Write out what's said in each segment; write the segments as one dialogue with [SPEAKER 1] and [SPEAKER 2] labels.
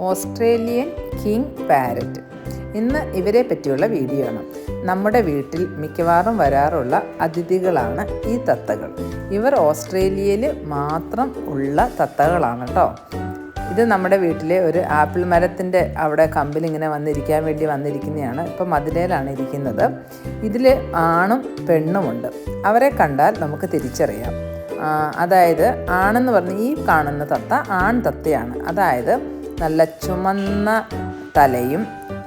[SPEAKER 1] Australian king parrot. ഇന്ന് ഇവരെ പറ്റിയുള്ള വീഡിയോ ആണ്. നമ്മുടെ വീട്ടിൽ മിക്കവാറും വരാറുള്ള അതിഥികളാണ് ഈ തത്തകൾ. ഇവർ ഓസ്ട്രേലിയയിൽ മാത്രം ഉള്ള തത്തകളാണ് കേട്ടോ ഇത് നമ്മുടെ വീട്ടിലെ ഒരു ആപ്പിൾ മരത്തിന്റെ അവിടെ കമ്പിൽ ഇങ്ങനെ വന്നിരിക്കാൻ വേണ്ടി വന്നിരിക്കുന്നതാണ്. ഇപ്പം മതിലയിലാണ് ഇരിക്കുന്നത്. ഇതിൽ ആണും പെണ്ണുമുണ്ട് അവരെ കണ്ടാൽ നമുക്ക് തിരിച്ചറിയാം. അതായത് ആണെന്ന് പറഞ്ഞ് ഈ കാണുന്ന തത്ത ആൺ തത്തയാണ്. അതായത് നല്ല ചുമന്ന തലയും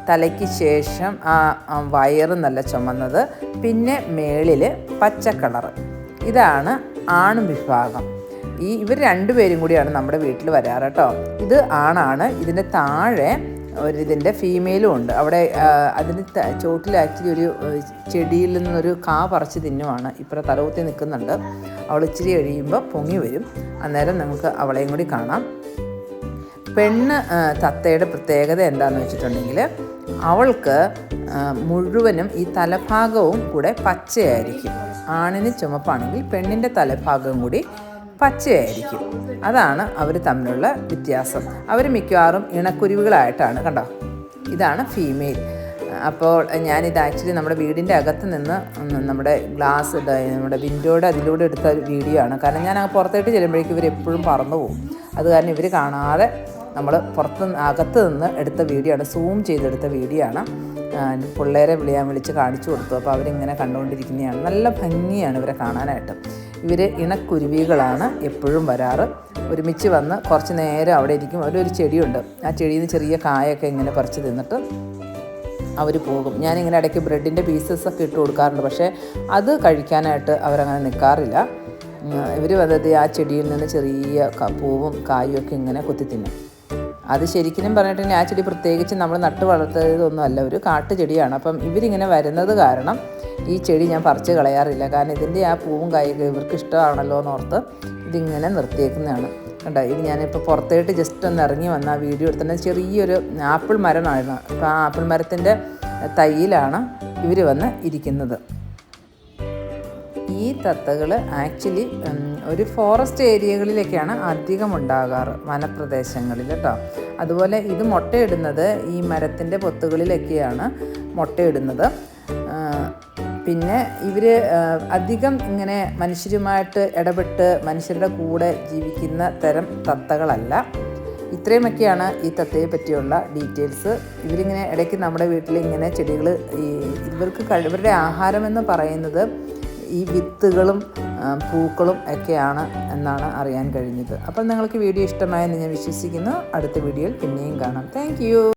[SPEAKER 1] തലയ്ക്ക് ശേഷം ആ വയറ് നല്ല ചുമന്നത്. പിന്നെ മേളിൽ പച്ച ഇതാണ് ആണ് വിഭാഗം. ഈ ഇവർ രണ്ടുപേരും കൂടിയാണ് നമ്മുടെ വീട്ടിൽ വരാറ് കേട്ടോ. ഇത് ആണാണ്. ഇതിന്റെ താഴെ ഒരിതിന്റെ ഫീമെയിലും ഉണ്ട്. അവിടെ അതിന് ചോട്ടിൽ ആക്ച്വലി ഒരു ചെടിയിൽ നിന്നൊരു കാ പറിച്ച് തിന്നുവാണ്. ഇപ്പുറം തലകുത്തി നിൽക്കുന്നുണ്ട് അവൾ ഇച്ചിരി കഴിയുമ്പോൾ പൊങ്ങി വരും. അന്നേരം നമുക്ക് അവളെയും കൂടി കാണാം. പെണ്ണ് തത്തയുടെ പ്രത്യേകത എന്താണെന്ന് വെച്ചിട്ടുണ്ടെങ്കിൽ അവൾക്ക് മുഴുവനും ഈ തലഭാഗവും കൂടെ പച്ചയായിരിക്കും. ആണിന് ചുമപ്പാണെങ്കിൽ പെണ്ണിന്റെ തലഭാഗവും കൂടി പച്ചയായിരിക്കും. അതാണ് അവർ തമ്മിലുള്ള വ്യത്യാസം. അവർ മിക്കവാറും ഇണക്കുരുവികളായിട്ടാണ് കണ്ടോ? ഇതാണ് ഫീമെയിൽ. അപ്പോൾ ഞാനിത് ആക്ച്വലി നമ്മുടെ വീടിന്റെ അകത്ത് നിന്ന് നമ്മുടെ ഗ്ലാസ് നമ്മുടെ വിൻഡോയുടെ അതിലൂടെ എടുത്ത വീഡിയോ ആണ്. കാരണം ഞാൻ പുറത്തേട്ട് ചെല്ലുമ്പോഴേക്കും ഇവർ എപ്പോഴും പറന്നു പോകും. അത് കാരണം ഇവർ കാണാതെ നമ്മൾ പുറത്ത് അകത്ത് നിന്ന് എടുത്ത വീഡിയോ ആണ് സൂം ചെയ്തെടുത്ത വീഡിയോ ആണ്. പിള്ളേരെ വിളിയാൻ വിളിച്ച് കാണിച്ചു കൊടുത്തു. അപ്പോൾ അവരിങ്ങനെ കണ്ടുകൊണ്ടിരിക്കുന്നതാണ് നല്ല ഭംഗിയാണ് ഇവരെ കാണാനായിട്ട്. ഇവർ ഇണക്കുരുവികളാണ് എപ്പോഴും വരാറ്. ഒരുമിച്ച് വന്ന് കുറച്ച് നേരം അവിടെ ഇരിക്കും. അവരൊരു ചെടിയുണ്ട്. ആ ചെടിയിൽ നിന്ന് ചെറിയ കായൊക്കെ ഇങ്ങനെ പറിച്ച് തിന്നിട്ട് അവർ പോകും. ഞാനിങ്ങനെ ഇടയ്ക്ക് ബ്രെഡിന്റെ പീസസ് ഒക്കെ ഇട്ട് കൊടുക്കാറുണ്ട്. പക്ഷേ അത് കഴിക്കാനായിട്ട് അവരങ്ങനെ നിൽക്കാറില്ല ഇവർ വന്നത് ആ ചെടിയിൽ നിന്ന് ചെറിയ പൂവും കായും ഒക്കെ ഇങ്ങനെ കൊത്തി തിന്നും. അത് ശരിക്കും പറഞ്ഞിട്ടുണ്ടെങ്കിൽ ആ ചെടി പ്രത്യേകിച്ച് നമ്മൾ നട്ട് വളർത്തിയതൊന്നും അല്ല ഒരു കാട്ടു ചെടിയാണ് അപ്പം ഇവരിങ്ങനെ വരുന്നത് കാരണം ഈ ചെടി ഞാൻ പറിച്ച് കളയാറില്ല. കാരണം ഇതിന്റെ ആ പൂവും കായൊക്കെ ഇവർക്ക് ഇഷ്ടമാണല്ലോ എന്ന് ഓർത്ത് ഇതിങ്ങനെ നിർത്തിയേക്കുന്നതാണ്. കണ്ടോ ഇത് ഞാനിപ്പോൾ പുറത്തേട്ട് ജസ്റ്റ് ഒന്ന് ഇറങ്ങി വന്ന ആ വീഡിയോ എടുത്തിട്ട് ചെറിയൊരു ആപ്പിൾ മരമായിരുന്നു. അപ്പോൾ ആ ആപ്പിൾ മരത്തിന്റെ തൈയിലാണ് ഇവർ വന്ന് ഇരിക്കുന്നത്. ഈ തത്തകൾ ആക്ച്വലി ഒരു ഫോറസ്റ്റ് ഏരിയകളിലൊക്കെയാണ് അധികം ഉണ്ടാകാറ് വനപ്രദേശങ്ങളിൽ കേട്ടോ. അതുപോലെ ഇത് മുട്ടയിടുന്നത് ഈ മരത്തിന്റെ പൊത്തുകളിലൊക്കെയാണ് മുട്ടയിടുന്നത്. പിന്നെ ഇവർ അധികം ഇങ്ങനെ മനുഷ്യരുമായിട്ട് ഇടപെട്ട് മനുഷ്യരുടെ കൂടെ ജീവിക്കുന്ന തരം തത്തകളല്ല. ഇത്രയുമൊക്കെയാണ് ഈ തത്തയെ പറ്റിയുള്ള ഡീറ്റെയിൽസ്. ഇവരിങ്ങനെ ഇടയ്ക്ക് നമ്മുടെ വീട്ടിൽ ഇങ്ങനെ ചെടികൾ ഇവർക്ക് ഇവരുടെ ആഹാരമെന്ന് പറയുന്നത് ഈ വിത്തുകളും പൂക്കളും ഒക്കെയാണ് എന്നാണ് അറിയാൻ കഴിഞ്ഞത്. അപ്പം നിങ്ങൾക്ക് വീഡിയോ ഇഷ്ടമായെന്ന് ഞാൻ വിശ്വസിക്കുന്നു. അടുത്ത വീഡിയോയിൽ പിന്നെയും കാണാം. താങ്ക്